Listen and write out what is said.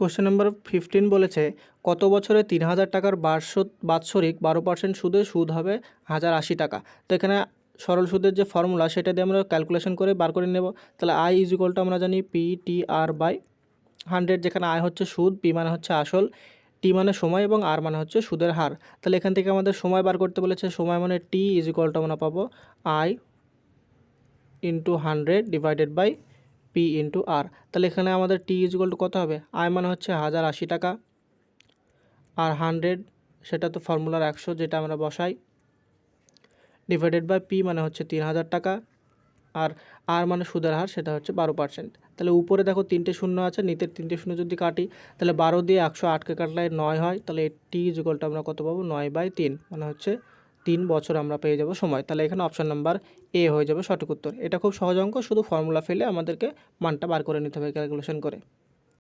Question number fifteen বলেছে, কত বছরে তিন হাজার টাকার বার্ষ বাৎসরিক বারো পার্সেন্ট সুদে সুদ হবে? হাজার আশি টাকা। তো এখানে সরল সুদের যে ফর্মুলা সেটা দিয়ে আমরা ক্যালকুলেশন করে বার করে নেব। তাহলে আই ইজ ইকুয়ালটা আমরা জানি P T R by hundred যেখানে আয় হচ্ছে সুদ পি মানে হচ্ছে আসল টি মানে সময় এবং আর মানে হচ্ছে সুদের হার। তাহলে এখান থেকে আমাদের সময় বার করতে বলেছে, সময় মানে টি ইজ ইকুয়ালটা আমরা পাবো I into hundred divided by P into R তাহলে এখানে আমাদের টি ইজ ইকুয়াল টু কত হবে? আয় মানে হচ্ছে হাজার আশি টাকা। আর হান্ড্রেড সেটা তো ফর্মুলার একশো যেটা আমরা বসাই। ডিভাইডেড বাই পি মানে হচ্ছে তিন হাজার টাকা। আর আর মানে সুদের হার, সেটা হচ্ছে বারো পার্সেন্ট তাহলে উপরে দেখো তিনটে শূন্য আছে, নিচের তিনটে শূন্য যদি কাটি, তাহলে বারো দিয়ে একশো আটকে কাটলে নয় হয়। তাহলে টি ইজুগলটা আমরা কত পাবো? নয় বাই তিন মানে হচ্ছে তিন বছর আমরা পেয়ে যাব সময়। তাহলে এখানে অপশান নাম্বার এ হয়ে যাবে সঠিক উত্তর। এটা খুব সহজ অঙ্ক, শুধু ফর্মুলা ফেলে আমাদেরকে মানটা বার করে নিতে হবে ক্যালকুলেশন করে।